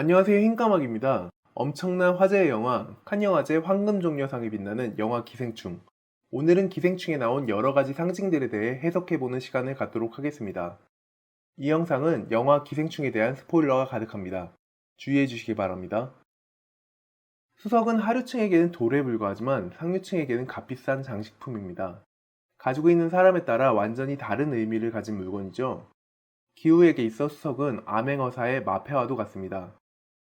안녕하세요 흰까마귀입니다. 엄청난 화제의 영화 칸영화제 황금종려상에 빛나는 영화 기생충 오늘은 기생충에 나온 여러가지 상징들에 대해 해석해보는 시간을 갖도록 하겠습니다. 이 영상은 영화 기생충에 대한 스포일러가 가득합니다. 주의해 주시기 바랍니다. 수석은 하류층에게는 돌에 불과하지만 상류층에게는 값비싼 장식품입니다. 가지고 있는 사람에 따라 완전히 다른 의미를 가진 물건이죠. 기후에게 있어 수석은 암행어사의 마패와도 같습니다.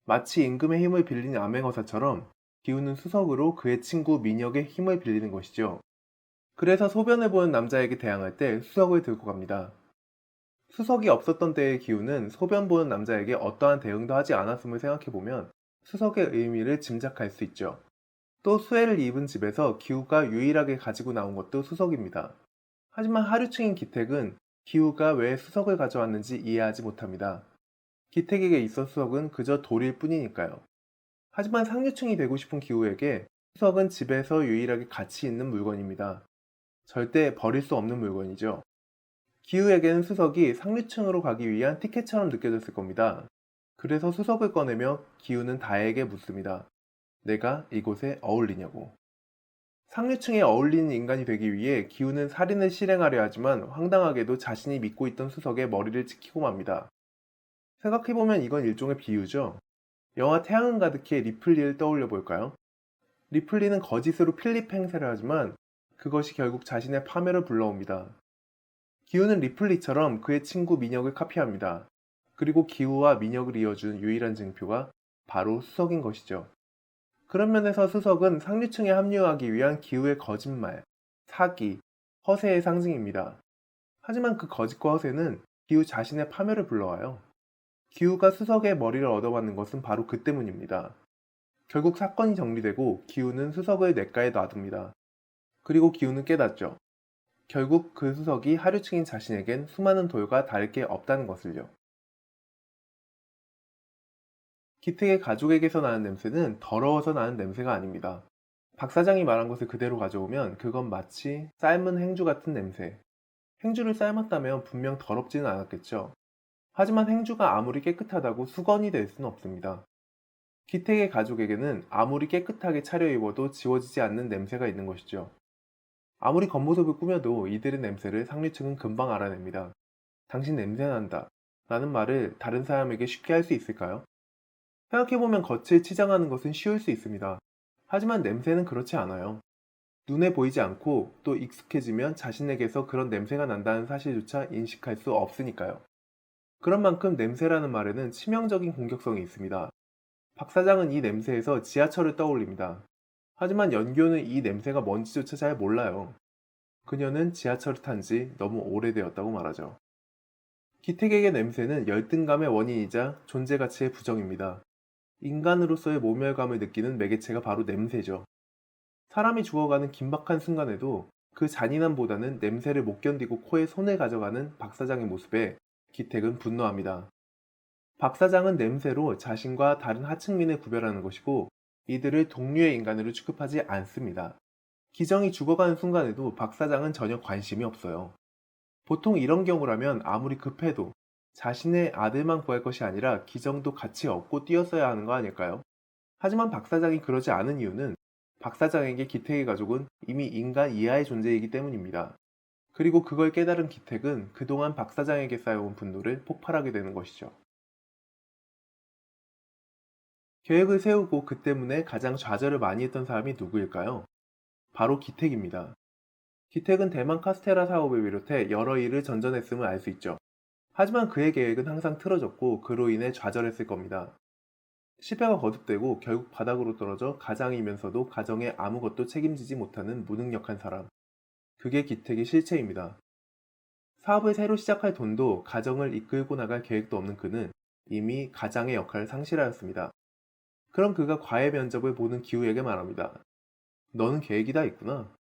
마치 임금의 힘을 빌린 암행어사처럼 기우는 수석으로 그의 친구 민혁의 힘을 빌리는 것이죠. 그래서 소변을 보는 남자에게 대항할 때 수석을 들고 갑니다. 수석이 없었던 때의 기우는 소변 보는 남자에게 어떠한 대응도 하지 않았음을 생각해보면 수석의 의미를 짐작할 수 있죠. 또 수혜를 입은 집에서 기우가 유일하게 가지고 나온 것도 수석입니다. 하지만 하류층인 기택은 기우가 왜 수석을 가져왔는지 이해하지 못합니다. 기택에게 있어 수석은 그저 돌일 뿐이니까요. 하지만 상류층이 되고 싶은 기우에게 수석은 집에서 유일하게 가치 있는 물건입니다. 절대 버릴 수 없는 물건이죠. 기우에게는 수석이 상류층으로 가기 위한 티켓처럼 느껴졌을 겁니다. 그래서 수석을 꺼내며 기우는 다에게 묻습니다. 내가 이곳에 어울리냐고. 상류층에 어울리는 인간이 되기 위해 기우는 살인을 실행하려 하지만 황당하게도 자신이 믿고 있던 수석의 머리를 찍히고 맙니다. 생각해보면 이건 일종의 비유죠. 영화 태양은 가득히 리플리를 떠올려 볼까요? 리플리는 거짓으로 필립 행세를 하지만 그것이 결국 자신의 파멸을 불러옵니다. 기우는 리플리처럼 그의 친구 민혁을 카피합니다. 그리고 기우와 민혁을 이어준 유일한 증표가 바로 수석인 것이죠. 그런 면에서 수석은 상류층에 합류하기 위한 기우의 거짓말, 사기, 허세의 상징입니다. 하지만 그 거짓과 허세는 기우 자신의 파멸을 불러와요. 기우가 수석의 머리를 얻어맞는 것은 바로 그 때문입니다. 결국 사건이 정리되고 기우는 수석을 냇가에 놔둡니다. 그리고 기우는 깨닫죠. 결국 그 수석이 하류층인 자신에겐 수많은 돌과 다를 게 없다는 것을요. 기택의 가족에게서 나는 냄새는 더러워서 나는 냄새가 아닙니다. 박 사장이 말한 것을 그대로 가져오면 그건 마치 삶은 행주 같은 냄새. 행주를 삶았다면 분명 더럽지는 않았겠죠. 하지만 행주가 아무리 깨끗하다고 수건이 될 수는 없습니다. 기택의 가족에게는 아무리 깨끗하게 차려입어도 지워지지 않는 냄새가 있는 것이죠. 아무리 겉모습을 꾸며도 이들의 냄새를 상류층은 금방 알아냅니다. 당신 냄새 난다. 라는 말을 다른 사람에게 쉽게 할 수 있을까요? 생각해보면 겉을 치장하는 것은 쉬울 수 있습니다. 하지만 냄새는 그렇지 않아요. 눈에 보이지 않고 또 익숙해지면 자신에게서 그런 냄새가 난다는 사실조차 인식할 수 없으니까요. 그런 만큼 냄새라는 말에는 치명적인 공격성이 있습니다. 박 사장은 이 냄새에서 지하철을 떠올립니다. 하지만 연교는 이 냄새가 뭔지조차 잘 몰라요. 그녀는 지하철을 탄 지 너무 오래되었다고 말하죠. 기택에게 냄새는 열등감의 원인이자 존재 가치의 부정입니다. 인간으로서의 모멸감을 느끼는 매개체가 바로 냄새죠. 사람이 죽어가는 긴박한 순간에도 그 잔인함보다는 냄새를 못 견디고 코에 손을 가져가는 박 사장의 모습에 기택은 분노합니다. 박 사장은 냄새로 자신과 다른 하층민을 구별하는 것이고 이들을 동류의 인간으로 취급하지 않습니다. 기정이 죽어가는 순간에도 박 사장은 전혀 관심이 없어요. 보통 이런 경우라면 아무리 급해도 자신의 아들만 구할 것이 아니라 기정도 같이 업고 뛰었어야 하는 거 아닐까요? 하지만 박 사장이 그러지 않은 이유는 박 사장에게 기택의 가족은 이미 인간 이하의 존재이기 때문입니다. 그리고 그걸 깨달은 기택은 그동안 박 사장에게 쌓여온 분노를 폭발하게 되는 것이죠. 계획을 세우고 그 때문에 가장 좌절을 많이 했던 사람이 누구일까요? 바로 기택입니다. 기택은 대만 카스테라 사업을 비롯해 여러 일을 전전했음을 알 수 있죠. 하지만 그의 계획은 항상 틀어졌고 그로 인해 좌절했을 겁니다. 실패가 거듭되고 결국 바닥으로 떨어져 가장이면서도 가정에 아무것도 책임지지 못하는 무능력한 사람. 그게 기택의 실체입니다. 사업을 새로 시작할 돈도 가정을 이끌고 나갈 계획도 없는 그는 이미 가장의 역할을 상실하였습니다. 그럼 그가 과외 면접을 보는 기우에게 말합니다. 너는 계획이 다 있구나.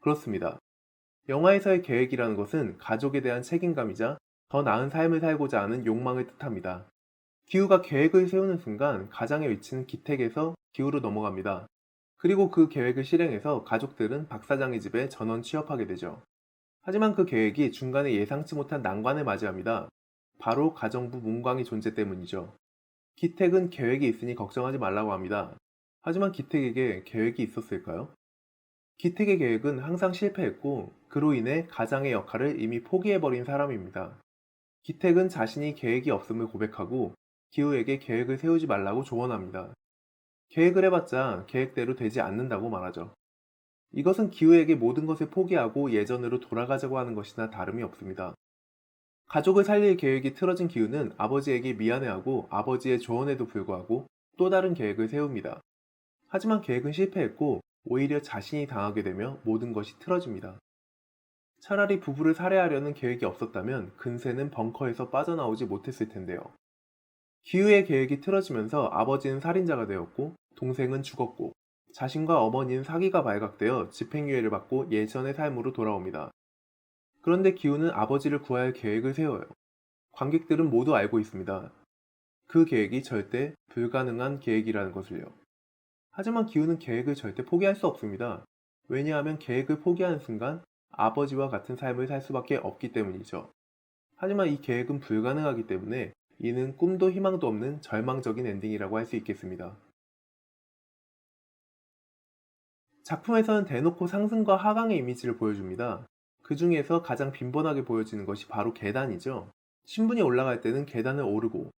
그렇습니다. 영화에서의 계획이라는 것은 가족에 대한 책임감이자 더 나은 삶을 살고자 하는 욕망을 뜻합니다. 기우가 계획을 세우는 순간 가장의 위치는 기택에서 기우로 넘어갑니다. 그리고 그 계획을 실행해서 가족들은 박 사장의 집에 전원 취업하게 되죠. 하지만 그 계획이 중간에 예상치 못한 난관을 맞이합니다. 바로 가정부 문광의 존재 때문이죠. 기택은 계획이 있으니 걱정하지 말라고 합니다. 하지만 기택에게 계획이 있었을까요? 기택의 계획은 항상 실패했고 그로 인해 가장의 역할을 이미 포기해버린 사람입니다. 기택은 자신이 계획이 없음을 고백하고 기우에게 계획을 세우지 말라고 조언합니다. 계획을 해봤자 계획대로 되지 않는다고 말하죠. 이것은 기우에게 모든 것을 포기하고 예전으로 돌아가자고 하는 것이나 다름이 없습니다. 가족을 살릴 계획이 틀어진 기우는 아버지에게 미안해하고 아버지의 조언에도 불구하고 또 다른 계획을 세웁니다. 하지만 계획은 실패했고 오히려 자신이 당하게 되며 모든 것이 틀어집니다. 차라리 부부를 살해하려는 계획이 없었다면 근세는 벙커에서 빠져나오지 못했을 텐데요. 기우의 계획이 틀어지면서 아버지는 살인자가 되었고 동생은 죽었고 자신과 어머니는 사기가 발각되어 집행유예를 받고 예전의 삶으로 돌아옵니다. 그런데 기우는 아버지를 구할 계획을 세워요. 관객들은 모두 알고 있습니다. 그 계획이 절대 불가능한 계획이라는 것을요. 하지만 기우는 계획을 절대 포기할 수 없습니다. 왜냐하면 계획을 포기하는 순간 아버지와 같은 삶을 살 수밖에 없기 때문이죠. 하지만 이 계획은 불가능하기 때문에 이는 꿈도 희망도 없는 절망적인 엔딩이라고 할 수 있겠습니다. 작품에서는 대놓고 상승과 하강의 이미지를 보여줍니다. 그 중에서 가장 빈번하게 보여지는 것이 바로 계단이죠. 신분이 올라갈 때는 계단을 오르고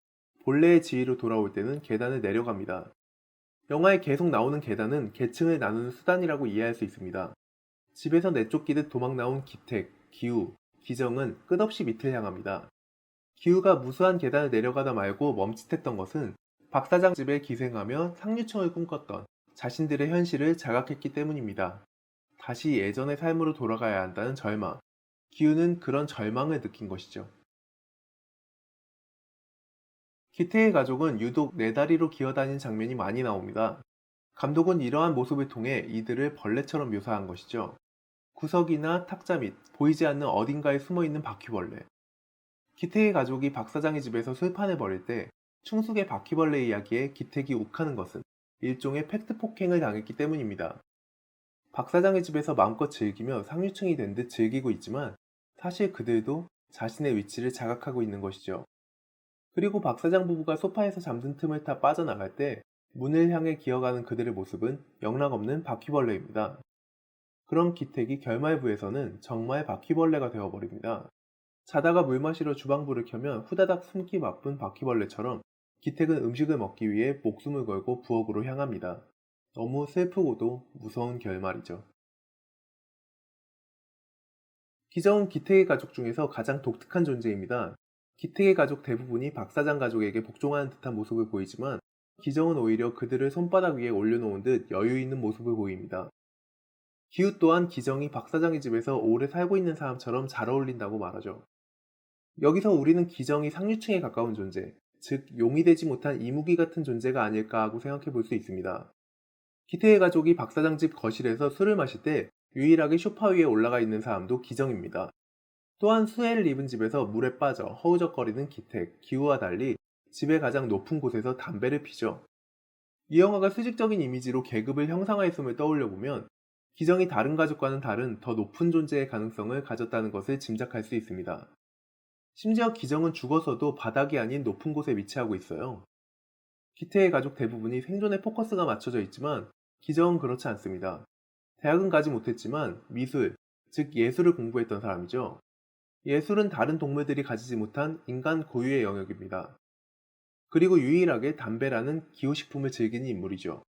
본래의 지위로 돌아올 때는 계단을 내려갑니다. 영화에 계속 나오는 계단은 계층을 나누는 수단이라고 이해할 수 있습니다. 집에서 내쫓기듯 도망 나온 기택, 기우, 기정은 끝없이 밑을 향합니다. 기우가 무수한 계단을 내려가다 말고 멈칫했던 것은 박 사장 집에 기생하며 상류층을 꿈꿨던 자신들의 현실을 자각했기 때문입니다. 다시 예전의 삶으로 돌아가야 한다는 절망. 기우는 그런 절망을 느낀 것이죠. 기태의 가족은 유독 네 다리로 기어다니는 장면이 많이 나옵니다. 감독은 이러한 모습을 통해 이들을 벌레처럼 묘사한 것이죠. 구석이나 탁자 밑, 보이지 않는 어딘가에 숨어 있는 바퀴벌레. 기택의 가족이 박 사장의 집에서 술판을 벌일 때 충숙의 바퀴벌레 이야기에 기택이 욱하는 것은 일종의 팩트 폭행을 당했기 때문입니다. 박 사장의 집에서 마음껏 즐기며 상류층이 된 듯 즐기고 있지만 사실 그들도 자신의 위치를 자각하고 있는 것이죠. 그리고 박 사장 부부가 소파에서 잠든 틈을 타 빠져나갈 때 문을 향해 기어가는 그들의 모습은 영락없는 바퀴벌레입니다. 그런 기택이 결말부에서는 정말 바퀴벌레가 되어버립니다. 자다가 물 마시러 주방불을 켜면 후다닥 숨기 바쁜 바퀴벌레처럼 기택은 음식을 먹기 위해 목숨을 걸고 부엌으로 향합니다. 너무 슬프고도 무서운 결말이죠. 기정은 기택의 가족 중에서 가장 독특한 존재입니다. 기택의 가족 대부분이 박사장 가족에게 복종하는 듯한 모습을 보이지만 기정은 오히려 그들을 손바닥 위에 올려놓은 듯 여유 있는 모습을 보입니다. 기우 또한 기정이 박사장의 집에서 오래 살고 있는 사람처럼 잘 어울린다고 말하죠. 여기서 우리는 기정이 상류층에 가까운 존재, 즉 용이 되지 못한 이무기 같은 존재가 아닐까 하고 생각해 볼 수 있습니다. 기태의 가족이 박사장 집 거실에서 술을 마실 때 유일하게 쇼파 위에 올라가 있는 사람도 기정입니다. 또한 수혜를 입은 집에서 물에 빠져 허우적거리는 기택, 기우와 달리 집의 가장 높은 곳에서 담배를 피죠. 이 영화가 수직적인 이미지로 계급을 형상화했음을 떠올려 보면 기정이 다른 가족과는 다른 더 높은 존재의 가능성을 가졌다는 것을 짐작할 수 있습니다. 심지어 기정은 죽어서도 바닥이 아닌 높은 곳에 위치하고 있어요. 기태의 가족 대부분이 생존에 포커스가 맞춰져 있지만 기정은 그렇지 않습니다. 대학은 가지 못했지만 미술, 즉 예술을 공부했던 사람이죠. 예술은 다른 동물들이 가지지 못한 인간 고유의 영역입니다. 그리고 유일하게 담배라는 기호식품을 즐기는 인물이죠.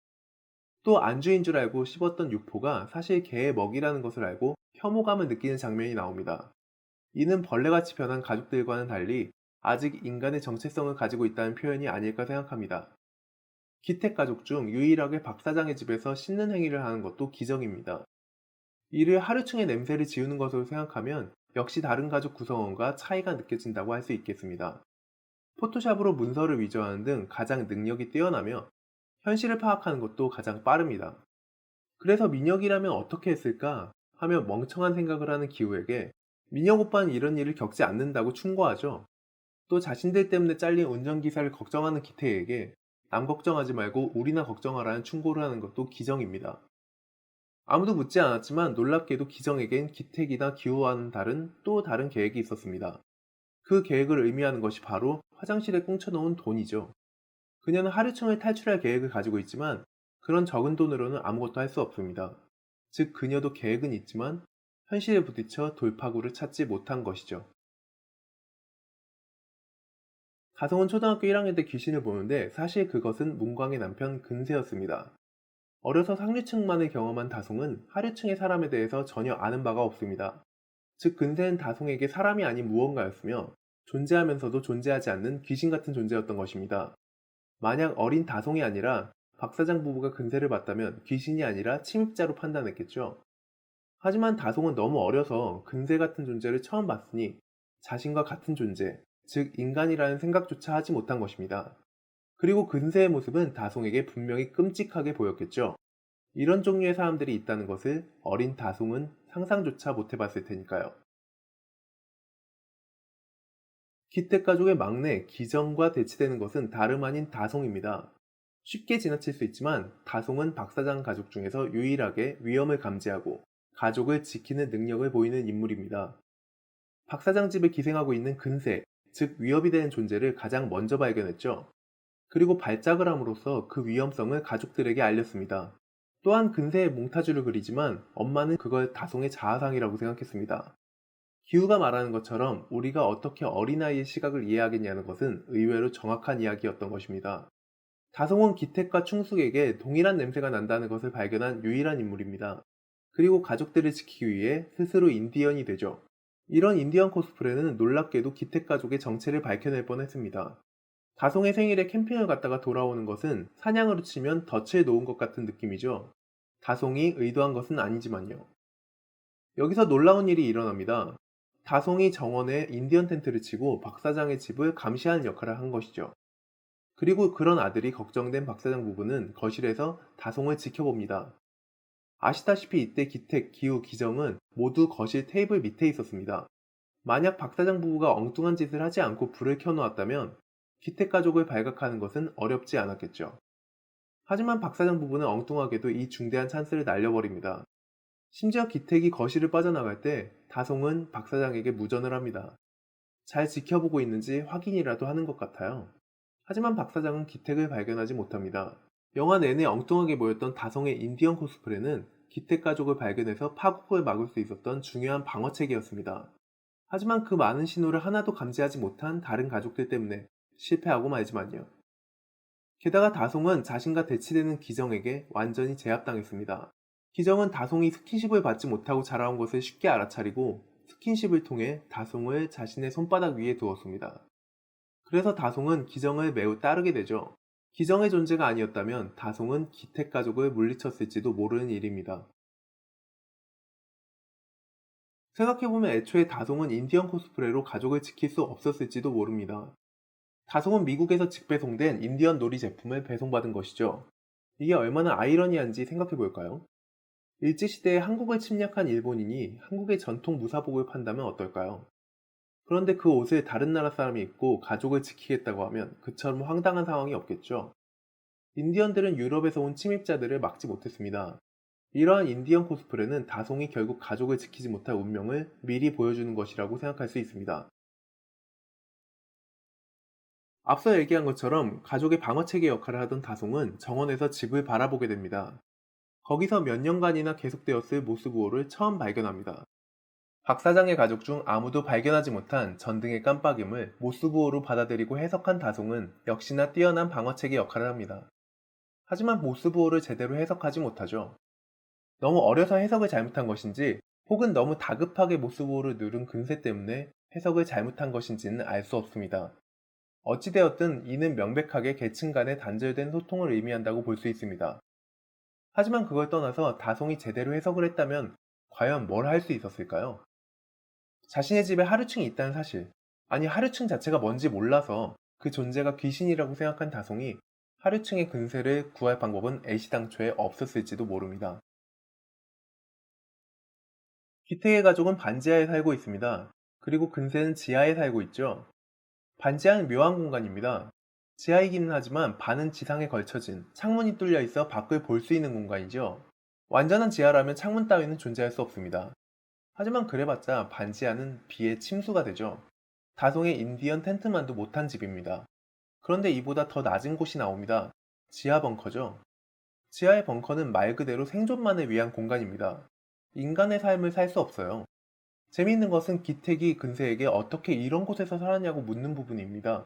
또 안주인 줄 알고 씹었던 육포가 사실 개의 먹이라는 것을 알고 혐오감을 느끼는 장면이 나옵니다. 이는 벌레같이 변한 가족들과는 달리 아직 인간의 정체성을 가지고 있다는 표현이 아닐까 생각합니다. 기택 가족 중 유일하게 박 사장의 집에서 씻는 행위를 하는 것도 기정입니다. 이를 하루층의 냄새를 지우는 것으로 생각하면 역시 다른 가족 구성원과 차이가 느껴진다고 할 수 있겠습니다. 포토샵으로 문서를 위조하는 등 가장 능력이 뛰어나며 현실을 파악하는 것도 가장 빠릅니다. 그래서 민혁이라면 어떻게 했을까 하며 멍청한 생각을 하는 기우에게 민혁 오빠는 이런 일을 겪지 않는다고 충고하죠. 또 자신들 때문에 잘린 운전기사를 걱정하는 기태에게 남 걱정하지 말고 우리나 걱정하라는 충고를 하는 것도 기정입니다. 아무도 묻지 않았지만 놀랍게도 기정에겐 기택이나 기우와는 다른 또 다른 계획이 있었습니다. 그 계획을 의미하는 것이 바로 화장실에 꽁쳐놓은 돈이죠. 그녀는 하류층을 탈출할 계획을 가지고 있지만 그런 적은 돈으로는 아무것도 할 수 없습니다. 즉 그녀도 계획은 있지만 현실에 부딪혀 돌파구를 찾지 못한 것이죠. 다송은 초등학교 1학년 때 귀신을 보는데 사실 그것은 문광의 남편 근세였습니다. 어려서 상류층만을 경험한 다송은 하류층의 사람에 대해서 전혀 아는 바가 없습니다. 즉 근세는 다송에게 사람이 아닌 무언가였으며 존재하면서도 존재하지 않는 귀신 같은 존재였던 것입니다. 만약 어린 다송이 아니라 박사장 부부가 근세를 봤다면 귀신이 아니라 침입자로 판단했겠죠. 하지만 다송은 너무 어려서 근세 같은 존재를 처음 봤으니 자신과 같은 존재, 즉 인간이라는 생각조차 하지 못한 것입니다. 그리고 근세의 모습은 다송에게 분명히 끔찍하게 보였겠죠. 이런 종류의 사람들이 있다는 것을 어린 다송은 상상조차 못 해봤을 테니까요. 기택 가족의 막내 기정과 대치되는 것은 다름 아닌 다송입니다. 쉽게 지나칠 수 있지만 다송은 박사장 가족 중에서 유일하게 위험을 감지하고 가족을 지키는 능력을 보이는 인물입니다. 박 사장 집에 기생하고 있는 근세, 즉 위협이 되는 존재를 가장 먼저 발견했죠. 그리고 발작을 함으로써 그 위험성을 가족들에게 알렸습니다. 또한 근세의 몽타주를 그리지만 엄마는 그걸 다송의 자아상이라고 생각했습니다. 기후가 말하는 것처럼 우리가 어떻게 어린아이의 시각을 이해하겠냐는 것은 의외로 정확한 이야기였던 것입니다. 다송은 기택과 충숙에게 동일한 냄새가 난다는 것을 발견한 유일한 인물입니다. 그리고 가족들을 지키기 위해 스스로 인디언이 되죠. 이런 인디언 코스프레는 놀랍게도 기택 가족의 정체를 밝혀낼 뻔했습니다. 다송의 생일에 캠핑을 갔다가 돌아오는 것은 사냥으로 치면 덫을 놓은 것 같은 느낌이죠. 다송이 의도한 것은 아니지만요. 여기서 놀라운 일이 일어납니다. 다송이 정원에 인디언 텐트를 치고 박 사장의 집을 감시하는 역할을 한 것이죠. 그리고 그런 아들이 걱정된 박 사장 부부는 거실에서 다송을 지켜봅니다. 아시다시피 이때 기택, 기우, 기정은 모두 거실 테이블 밑에 있었습니다. 만약 박 사장 부부가 엉뚱한 짓을 하지 않고 불을 켜놓았다면 기택 가족을 발각하는 것은 어렵지 않았겠죠. 하지만 박 사장 부부는 엉뚱하게도 이 중대한 찬스를 날려버립니다. 심지어 기택이 거실을 빠져나갈 때 다송은 박 사장에게 무전을 합니다. 잘 지켜보고 있는지 확인이라도 하는 것 같아요. 하지만 박 사장은 기택을 발견하지 못합니다. 영화 내내 엉뚱하게 보였던 다송의 인디언 코스프레는 기택 가족을 발견해서 파국을 막을 수 있었던 중요한 방어책이었습니다. 하지만 그 많은 신호를 하나도 감지하지 못한 다른 가족들 때문에 실패하고 말지만요. 게다가 다송은 자신과 대치되는 기정에게 완전히 제압당했습니다. 기정은 다송이 스킨십을 받지 못하고 자라온 것을 쉽게 알아차리고 스킨십을 통해 다송을 자신의 손바닥 위에 두었습니다. 그래서 다송은 기정을 매우 따르게 되죠. 기정의 존재가 아니었다면 다송은 기택 가족을 물리쳤을지도 모르는 일입니다. 생각해보면 애초에 다송은 인디언 코스프레로 가족을 지킬 수 없었을지도 모릅니다. 다송은 미국에서 직배송된 인디언 놀이 제품을 배송받은 것이죠. 이게 얼마나 아이러니한지 생각해볼까요? 일제시대에 한국을 침략한 일본인이 한국의 전통 무사복을 판다면 어떨까요? 그런데 그 옷을 다른 나라 사람이 입고 가족을 지키겠다고 하면 그처럼 황당한 상황이 없겠죠. 인디언들은 유럽에서 온 침입자들을 막지 못했습니다. 이러한 인디언 코스프레는 다송이 결국 가족을 지키지 못할 운명을 미리 보여주는 것이라고 생각할 수 있습니다. 앞서 얘기한 것처럼 가족의 방어체계 역할을 하던 다송은 정원에서 집을 바라보게 됩니다. 거기서 몇 년간이나 계속되었을 모스부호를 처음 발견합니다. 박 사장의 가족 중 아무도 발견하지 못한 전등의 깜빡임을 모스부호로 받아들이고 해석한 다송은 역시나 뛰어난 방어체계 역할을 합니다. 하지만 모스부호를 제대로 해석하지 못하죠. 너무 어려서 해석을 잘못한 것인지 혹은 너무 다급하게 모스부호를 누른 근세 때문에 해석을 잘못한 것인지는 알 수 없습니다. 어찌되었든 이는 명백하게 계층 간의 단절된 소통을 의미한다고 볼 수 있습니다. 하지만 그걸 떠나서 다송이 제대로 해석을 했다면 과연 뭘 할 수 있었을까요? 자신의 집에 하루층이 있다는 사실, 아니 하루층 자체가 뭔지 몰라서 그 존재가 귀신이라고 생각한 다송이 하루층의 근세를 구할 방법은 애시당초에 없었을지도 모릅니다. 기택의 가족은 반지하에 살고 있습니다. 그리고 근세는 지하에 살고 있죠. 반지하는 묘한 공간입니다. 지하이기는 하지만 반은 지상에 걸쳐진 창문이 뚫려 있어 밖을 볼 수 있는 공간이죠. 완전한 지하라면 창문 따위는 존재할 수 없습니다. 하지만 그래봤자 반지하는 비의 침수가 되죠. 다송의 인디언 텐트만도 못한 집입니다. 그런데 이보다 더 낮은 곳이 나옵니다. 지하 벙커죠. 지하의 벙커는 말 그대로 생존만을 위한 공간입니다. 인간의 삶을 살 수 없어요. 재미있는 것은 기택이 근세에게 어떻게 이런 곳에서 살았냐고 묻는 부분입니다.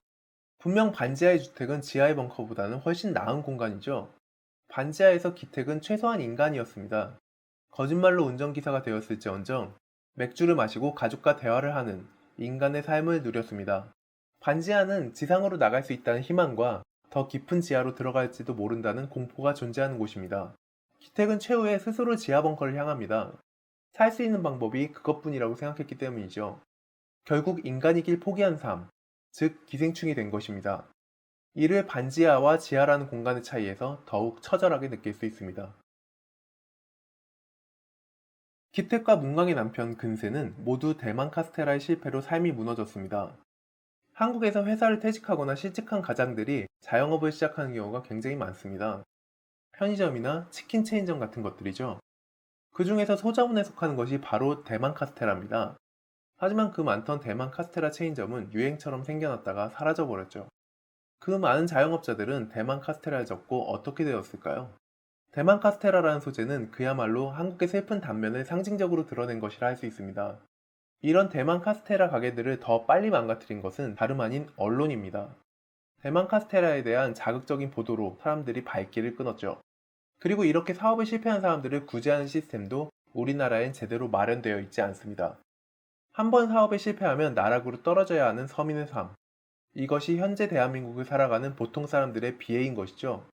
분명 반지하의 주택은 지하의 벙커보다는 훨씬 나은 공간이죠. 반지하에서 기택은 최소한 인간이었습니다. 거짓말로 운전기사가 되었을지언정 맥주를 마시고 가족과 대화를 하는 인간의 삶을 누렸습니다. 반지하는 지상으로 나갈 수 있다는 희망과 더 깊은 지하로 들어갈지도 모른다는 공포가 존재하는 곳입니다. 기택은 최후에 스스로 지하 벙커를 향합니다. 살 수 있는 방법이 그것뿐이라고 생각했기 때문이죠. 결국 인간이길 포기한 삶, 즉 기생충이 된 것입니다. 이를 반지하와 지하라는 공간의 차이에서 더욱 처절하게 느낄 수 있습니다. 기택과 문광의 남편 근세는 모두 대만 카스테라의 실패로 삶이 무너졌습니다. 한국에서 회사를 퇴직하거나 실직한 가장들이 자영업을 시작하는 경우가 굉장히 많습니다. 편의점이나 치킨 체인점 같은 것들이죠. 그 중에서 소자본에 속하는 것이 바로 대만 카스테라입니다. 하지만 그 많던 대만 카스테라 체인점은 유행처럼 생겨났다가 사라져버렸죠. 그 많은 자영업자들은 대만 카스테라에 접고 어떻게 되었을까요? 대만 카스테라라는 소재는 그야말로 한국의 슬픈 단면을 상징적으로 드러낸 것이라 할 수 있습니다. 이런 대만 카스테라 가게들을 더 빨리 망가뜨린 것은 다름 아닌 언론입니다. 대만 카스테라에 대한 자극적인 보도로 사람들이 발길을 끊었죠. 그리고 이렇게 사업에 실패한 사람들을 구제하는 시스템도 우리나라엔 제대로 마련되어 있지 않습니다. 한 번 사업에 실패하면 나락으로 떨어져야 하는 서민의 삶. 이것이 현재 대한민국을 살아가는 보통 사람들의 비애인 것이죠.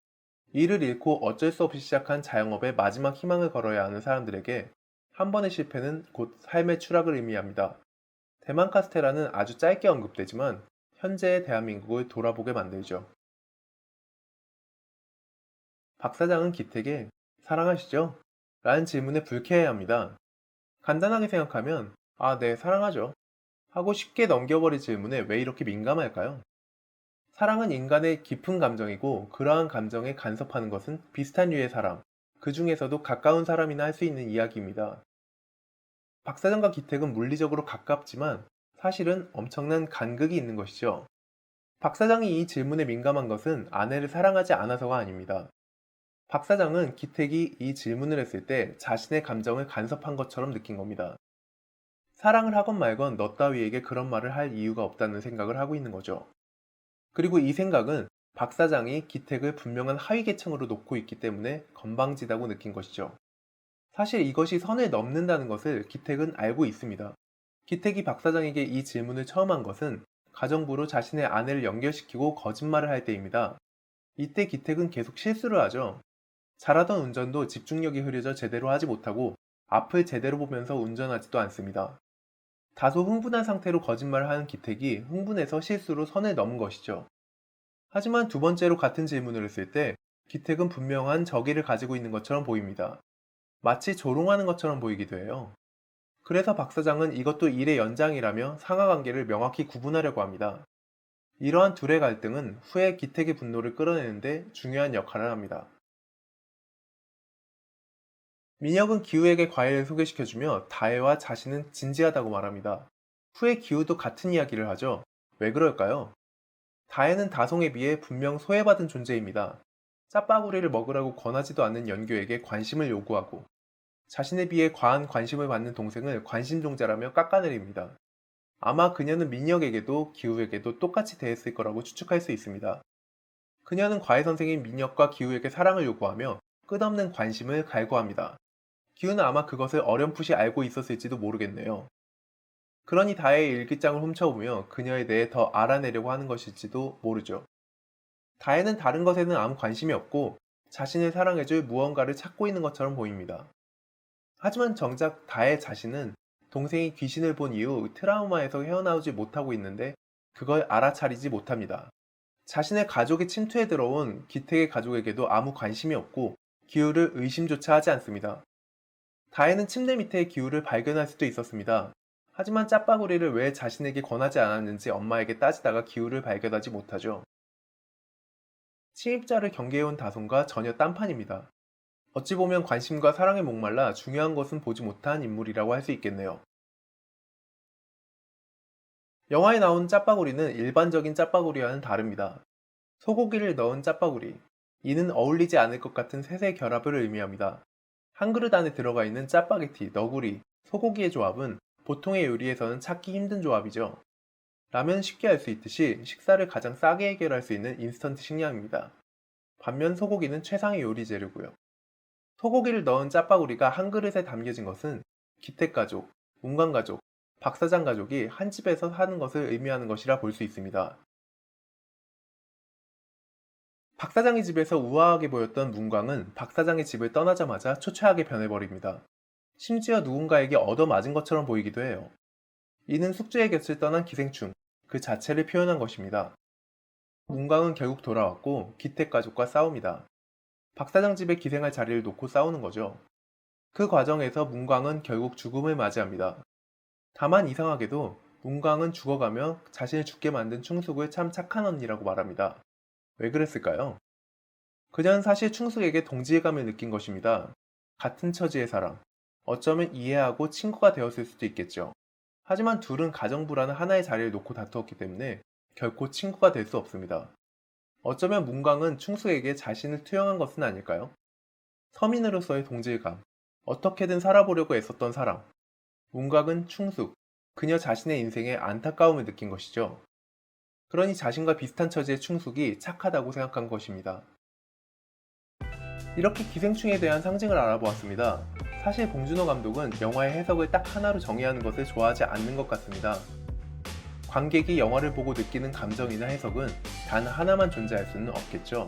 이를 잃고 어쩔 수 없이 시작한 자영업의 마지막 희망을 걸어야 하는 사람들에게 한 번의 실패는 곧 삶의 추락을 의미합니다. 대만 카스테라는 아주 짧게 언급되지만 현재의 대한민국을 돌아보게 만들죠. 박 사장은 기택에 사랑하시죠? 라는 질문에 불쾌해합니다. 간단하게 생각하면 아, 네, 사랑하죠. 하고 쉽게 넘겨버릴 질문에 왜 이렇게 민감할까요? 사랑은 인간의 깊은 감정이고 그러한 감정에 간섭하는 것은 비슷한 류의 사람, 그 중에서도 가까운 사람이나 할 수 있는 이야기입니다. 박 사장과 기택은 물리적으로 가깝지만 사실은 엄청난 간극이 있는 것이죠. 박 사장이 이 질문에 민감한 것은 아내를 사랑하지 않아서가 아닙니다. 박 사장은 기택이 이 질문을 했을 때 자신의 감정을 간섭한 것처럼 느낀 겁니다. 사랑을 하건 말건 너 따위에게 그런 말을 할 이유가 없다는 생각을 하고 있는 거죠. 그리고 이 생각은 박 사장이 기택을 분명한 하위 계층으로 놓고 있기 때문에 건방지다고 느낀 것이죠. 사실 이것이 선을 넘는다는 것을 기택은 알고 있습니다. 기택이 박 사장에게 이 질문을 처음 한 것은 가정부로 자신의 아내를 연결시키고 거짓말을 할 때입니다. 이때 기택은 계속 실수를 하죠. 잘하던 운전도 집중력이 흐려져 제대로 하지 못하고 앞을 제대로 보면서 운전하지도 않습니다. 다소 흥분한 상태로 거짓말을 하는 기택이 흥분해서 실수로 선을 넘은 것이죠. 하지만 두 번째로 같은 질문을 했을 때 기택은 분명한 적의를 가지고 있는 것처럼 보입니다. 마치 조롱하는 것처럼 보이기도 해요. 그래서 박 사장은 이것도 일의 연장이라며 상하관계를 명확히 구분하려고 합니다. 이러한 둘의 갈등은 후에 기택의 분노를 끌어내는데 중요한 역할을 합니다. 민혁은 기우에게 과일을 소개시켜주며 다혜와 자신은 진지하다고 말합니다. 후에 기우도 같은 이야기를 하죠. 왜 그럴까요? 다혜는 다송에 비해 분명 소외받은 존재입니다. 짜파구리를 먹으라고 권하지도 않는 연교에게 관심을 요구하고 자신에 비해 과한 관심을 받는 동생을 관심종자라며 깎아내립니다. 아마 그녀는 민혁에게도 기우에게도 똑같이 대했을 거라고 추측할 수 있습니다. 그녀는 과외 선생인 민혁과 기우에게 사랑을 요구하며 끝없는 관심을 갈구합니다. 기우는 아마 그것을 어렴풋이 알고 있었을지도 모르겠네요. 그러니 다혜의 일기장을 훔쳐보며 그녀에 대해 더 알아내려고 하는 것일지도 모르죠. 다혜는 다른 것에는 아무 관심이 없고 자신을 사랑해줄 무언가를 찾고 있는 것처럼 보입니다. 하지만 정작 다혜 자신은 동생이 귀신을 본 이후 트라우마에서 헤어나오지 못하고 있는데 그걸 알아차리지 못합니다. 자신의 가족의 침투에 들어온 기택의 가족에게도 아무 관심이 없고 기우를 의심조차 하지 않습니다. 다혜는 침대 밑에 기우를 발견할 수도 있었습니다. 하지만 짜파구리를 왜 자신에게 권하지 않았는지 엄마에게 따지다가 기우를 발견하지 못하죠. 침입자를 경계해온 다솜과 전혀 딴판입니다. 어찌 보면 관심과 사랑에 목말라 중요한 것은 보지 못한 인물이라고 할 수 있겠네요. 영화에 나온 짜파구리는 일반적인 짜파구리와는 다릅니다. 소고기를 넣은 짜파구리. 이는 어울리지 않을 것 같은 셋의 결합을 의미합니다. 한 그릇 안에 들어가 있는 짜파게티, 너구리, 소고기의 조합은 보통의 요리에서는 찾기 힘든 조합이죠. 라면 쉽게 할 수 있듯이 식사를 가장 싸게 해결할 수 있는 인스턴트 식량입니다. 반면 소고기는 최상의 요리 재료고요. 소고기를 넣은 짜파구리가 한 그릇에 담겨진 것은 기택 가족, 문광가족, 박사장 가족이 한 집에서 사는 것을 의미하는 것이라 볼 수 있습니다. 박 사장의 집에서 우아하게 보였던 문광은 박 사장의 집을 떠나자마자 초췌하게 변해버립니다. 심지어 누군가에게 얻어맞은 것처럼 보이기도 해요. 이는 숙주의 곁을 떠난 기생충, 그 자체를 표현한 것입니다. 문광은 결국 돌아왔고 기택 가족과 싸웁니다. 박 사장 집에 기생할 자리를 놓고 싸우는 거죠. 그 과정에서 문광은 결국 죽음을 맞이합니다. 다만 이상하게도 문광은 죽어가며 자신을 죽게 만든 충숙을 참 착한 언니라고 말합니다. 왜 그랬을까요? 그녀는 사실 충숙에게 동질감을 느낀 것입니다. 같은 처지의 사람. 어쩌면 이해하고 친구가 되었을 수도 있겠죠. 하지만 둘은 가정부라는 하나의 자리를 놓고 다투었기 때문에 결코 친구가 될 수 없습니다. 어쩌면 문광은 충숙에게 자신을 투영한 것은 아닐까요? 서민으로서의 동질감, 어떻게든 살아보려고 애썼던 사람. 문광은 충숙, 그녀 자신의 인생에 안타까움을 느낀 것이죠. 그러니 자신과 비슷한 처지의 충숙이 착하다고 생각한 것입니다. 이렇게 기생충에 대한 상징을 알아보았습니다. 사실 봉준호 감독은 영화의 해석을 딱 하나로 정의하는 것을 좋아하지 않는 것 같습니다. 관객이 영화를 보고 느끼는 감정이나 해석은 단 하나만 존재할 수는 없겠죠.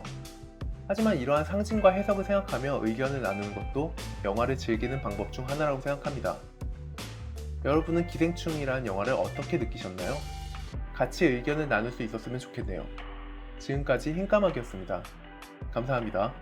하지만 이러한 상징과 해석을 생각하며 의견을 나누는 것도 영화를 즐기는 방법 중 하나라고 생각합니다. 여러분은 기생충이라는 영화를 어떻게 느끼셨나요? 같이 의견을 나눌 수 있었으면 좋겠네요. 지금까지 흰까마귀였습니다. 감사합니다.